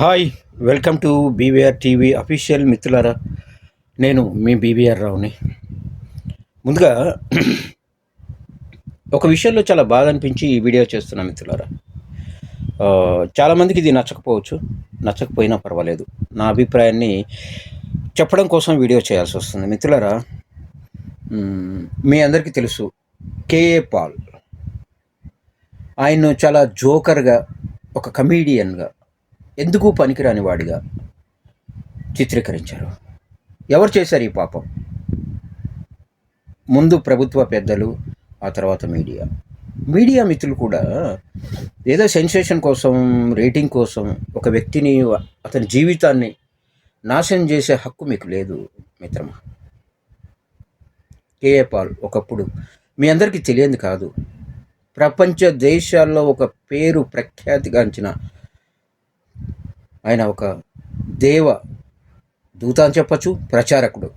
Hi welcome to BVR TV official మిత్రులారా. నేను మీ BVR రావుని. ముందుగా ఒక విషయంలో చాలా బాధ అనిపించి ఈ వీడియో చేస్తున్నా మిత్రులారా. చాలామందికి ఇది నచ్చకపోవచ్చు నచ్చకపోయినా పర్వాలేదు. నా అభిప్రాయాన్ని చెప్పడం కోసం వీడియో చేయాల్సి వస్తుంది. మిత్రులారా మీ అందరికీ తెలుసు కేఏ పాల్. ఆయన చాలా జోకర్గా ఒక కమీడియన్గా ఎందుకు పనికిరాని వాడిగా? చిత్రీకరించారు. ఎవరు చేశారు ఈ పాపం? ముందు ప్రభుత్వ పెద్దలు ఆ తర్వాత మీడియా. మీడియా మిత్రులు కూడా ఏదో సెన్సేషన్ కోసం రేటింగ్ కోసం ఒక వ్యక్తిని అతని జీవితాన్ని నాశనం చేసే హక్కు మీకు లేదు మిత్రమా? కేఏ పాల్ ఒకప్పుడు మీ అందరికీ తెలియంది కాదు. ప్రపంచ దేశాల్లో ఒక పేరు ప్రఖ్యాతిగాంచిన ఆయన ఒక దేవ దూత అని చెప్పచ్చు ప్రచారకుడు.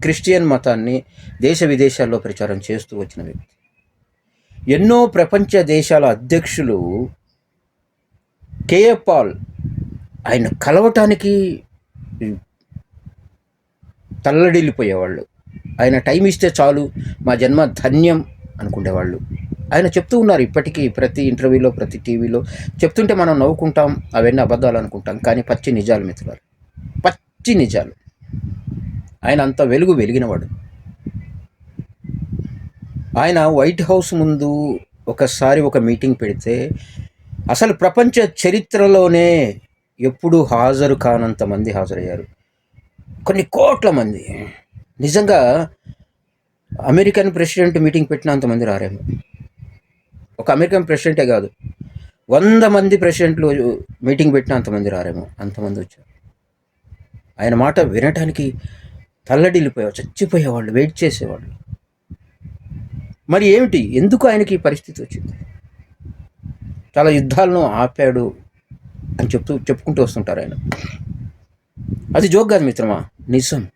క్రిస్టియన్ మతాన్ని దేశ విదేశాల్లో ప్రచారం చేస్తూ వచ్చిన వ్యక్తి. ఎన్నో ప్రపంచ దేశాల అధ్యక్షులు కేఏ పాల్ ఆయన కలవటానికి తల్లడిల్లిపోయేవాళ్ళు. ఆయన టైం ఇస్తే చాలు మా జన్మ ధన్యం అనుకునేవాళ్ళు. ఆయన చెప్తూ ఉన్నారు ఇప్పటికీ ప్రతి ఇంటర్వ్యూలో ప్రతి టీవీలో. చెప్తుంటే మనం నవ్వుకుంటాం అవన్నీ అబద్ధాలు అనుకుంటాం. కానీ పచ్చి నిజాలు మిత్రులు పచ్చి నిజాలు. ఆయన అంత వెలుగు వెలిగినవాడు. ఆయన వైట్ హౌస్ ముందు ఒకసారి ఒక మీటింగ్ పెడితే అసలు ప్రపంచ చరిత్రలోనే ఎప్పుడూ హాజరు కానంత మంది హాజరయ్యారు. కొన్ని కోట్ల మంది. నిజంగా అమెరికన్ ప్రెసిడెంట్ మీటింగ్ పెట్టినంతమంది రారేమో. ఒక అమెరికన్ ప్రెసిడెంటే కాదు. వంద మంది ప్రెసిడెంట్లు మీటింగ్ పెట్టిన అంతమంది రారేమో అంతమంది వచ్చారు. ఆయన మాట వినటానికి తల్లడిల్లిపోయేవాళ్ళు చచ్చిపోయేవాళ్ళు వెయిట్ చేసేవాళ్ళు. మరి ఏమిటి? ఎందుకు ఆయనకి ఈ పరిస్థితి వచ్చింది? చాలా యుద్ధాలను ఆపాడు అని చెప్తూ చెప్పుకుంటూ వస్తుంటారు ఆయన. అది జోక్ కాదు మిత్రమా? నిజం.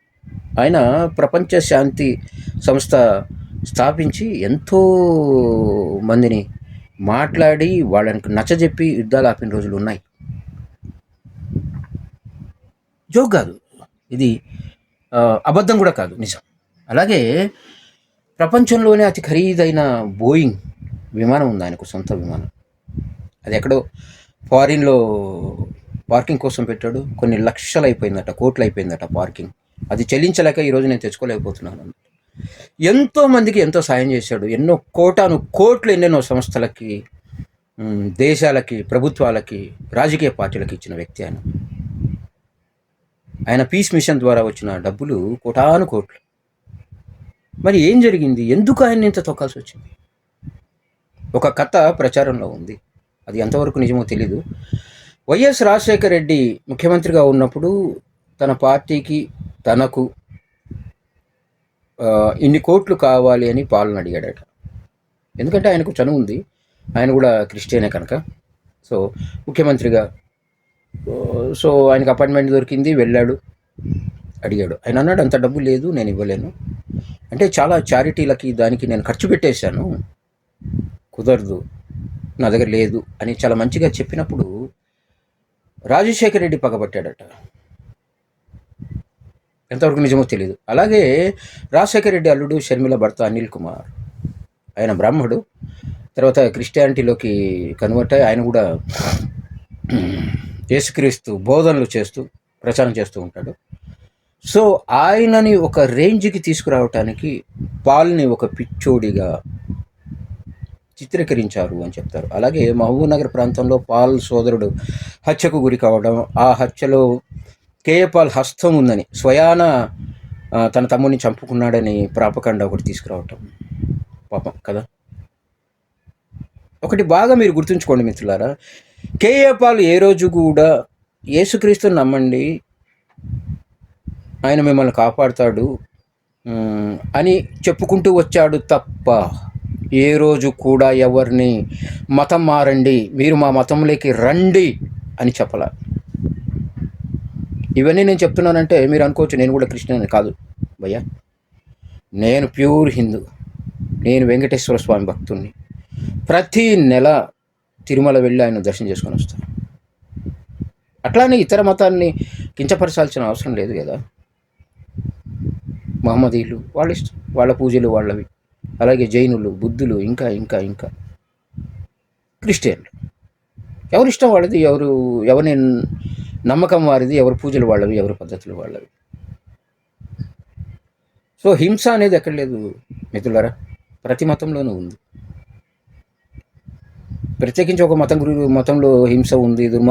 ఆయన ప్రపంచ శాంతి సంస్థ స్థాపించి ఎంతో మందిని మాట్లాడి వాళ్ళకి నచ్చజెప్పి యుద్ధాలు ఆపిన రోజులు ఉన్నాయి. జోక్ కాదు. ఇది అబద్ధం కూడా కాదు. నిజం. అలాగే ప్రపంచంలోనే అతి ఖరీదైన బోయింగ్ విమానం ఉంది ఆయనకు సొంత విమానం. అది ఎక్కడో ఫారిన్లో పార్కింగ్ కోసం పెట్టాడు. కొన్ని లక్షలు అయిపోయిందట కోట్లు అయిపోయిందట పార్కింగ్. అది చెల్లించలేక ఈరోజు నేను తెచ్చుకోలేకపోతున్నాను. ఎంతోమందికి ఎంతో సాయం చేశాడు. ఎన్నో కోటాను కోట్లు ఎన్నెన్నో సంస్థలకి దేశాలకి ప్రభుత్వాలకి రాజకీయ పార్టీలకి ఇచ్చిన వ్యక్తి ఆయన. ఆయన పీస్ మిషన్ ద్వారా వచ్చిన డబ్బులు కోటాను కోట్లు. మరి ఏం జరిగింది? ఎందుకు ఆయన ఇంత తొక్కాల్సి వచ్చింది? ఒక కథ ప్రచారంలో ఉంది. అది ఎంతవరకు నిజమో తెలీదు. వైఎస్ రాజశేఖర రెడ్డి ముఖ్యమంత్రిగా ఉన్నప్పుడు తన పార్టీకి తనకు ఇన్ని కోట్లు కావాలి అని పాలన అడిగాడట. ఎందుకంటే ఆయనకు చనువు ఉంది. ఆయన కూడా క్రిస్టియనే కనుక. సో ముఖ్యమంత్రిగా సో ఆయనకు అపాయింట్మెంట్ దొరికింది వెళ్ళాడు అడిగాడు. ఆయన అన్నాడు అంత డబ్బు లేదు నేను ఇవ్వలేను. అంటే చాలా చారిటీలకి దానికి నేను ఖర్చు పెట్టేశాను. కుదరదు నా దగ్గర లేదు అని చాలా మంచిగా చెప్పినప్పుడు రాజశేఖర రెడ్డి పగబట్టాడట. ఎంతవరకు నిజమో తెలియదు అలాగే రాజశేఖర రెడ్డి అల్లుడు షర్మిల భర్త అనిల్ కుమార్. ఆయన బ్రాహ్మడు. తర్వాత క్రిస్టియానిటీలోకి కన్వర్ట్ అయ్యి ఆయన కూడా యేసుక్రీస్తు బోధనలు చేస్తూ ప్రచారం చేస్తూ ఉంటాడు. సో ఆయనని ఒక రేంజ్కి తీసుకురావటానికి పాల్ని ఒక పిచ్చోడిగా చిత్రీకరించారు అని చెప్తారు. అలాగే మహబూబ్ నగర్ ప్రాంతంలో పాల్ సోదరుడు హత్యకు గురి కావడం ఆ హత్యలో కేఏ పాల్ హస్తం ఉందని స్వయాన తన తమ్ముడిని చంపుకున్నాడని ప్రాపకండ ఒకటి తీసుకురావటం. పాపం కదా? ఒకటి బాగా మీరు గుర్తుంచుకోండి మిత్రులారా కేఏపాల్ ఏ రోజు కూడా యేసుక్రీస్తుని నమ్మండి ఆయన మిమ్మల్ని కాపాడుతాడు అని చెప్పుకుంటూ వచ్చాడు తప్ప ఏ రోజు కూడా ఎవరిని మతం మారండి మీరు మా మతంలోకి రండి అని చెప్పలా. ఇవన్నీ నేను చెప్తున్నానంటే మీరు అనుకోవచ్చు నేను కూడా క్రిస్టియన్ కాదు. భయ్యా నేను ప్యూర్ హిందూ. నేను వెంకటేశ్వర స్వామి భక్తుణ్ణి. ప్రతి నెల తిరుమల వెళ్ళి ఆయన దర్శనం చేసుకొని వస్తాను అట్లానే ఇతర మతాన్ని కించపరచాల్సిన అవసరం లేదు కదా. మహమ్మదీలు వాళ్ళ ఇష్టం. వాళ్ళ పూజలు వాళ్ళవి. అలాగే జైనులు బుద్ధులు ఇంకా ఇంకా ఇంకా. క్రిస్టియన్లు. ఎవరిష్టం వాళ్ళది? ఎవరు ఎవరిని నమ్మకం వారిది ఎవరి పూజలు వాళ్ళవి ఎవరి పద్ధతులు వాళ్ళవి. సో హింస అనేది ఎక్కడ లేదు మిత్రులరా? ప్రతి మతంలోనూ ఉంది. ప్రత్యేకించి ఒక మతం గురి మతంలో హింస ఉంది దుర్మ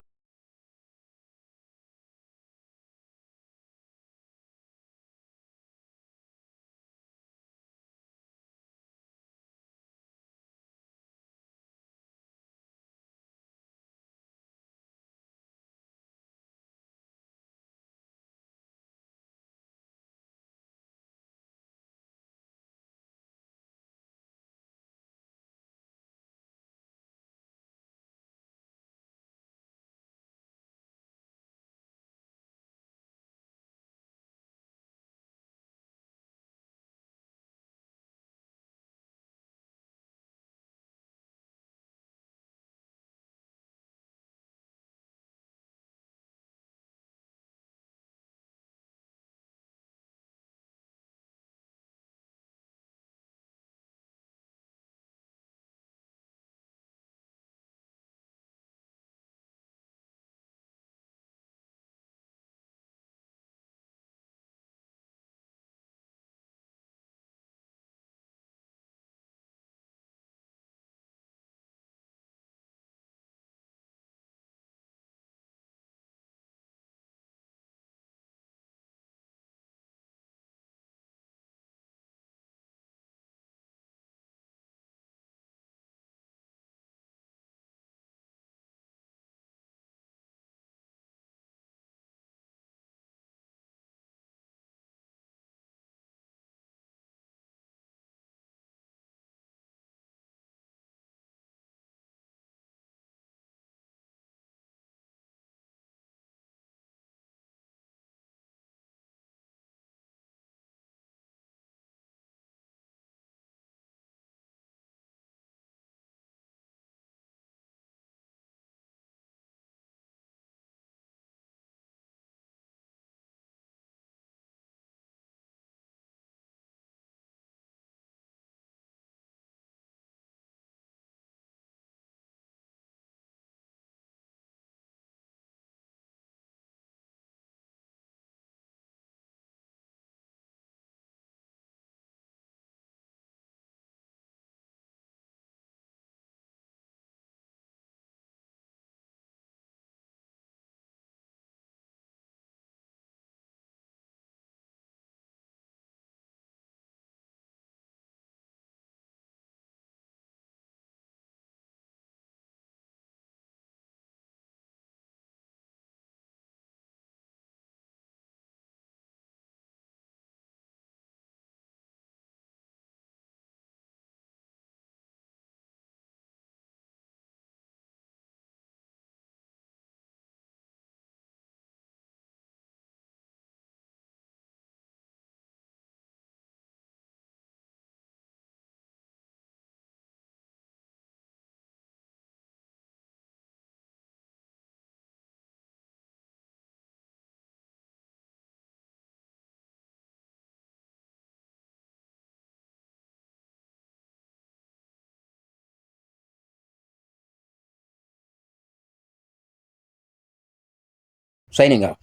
signing up.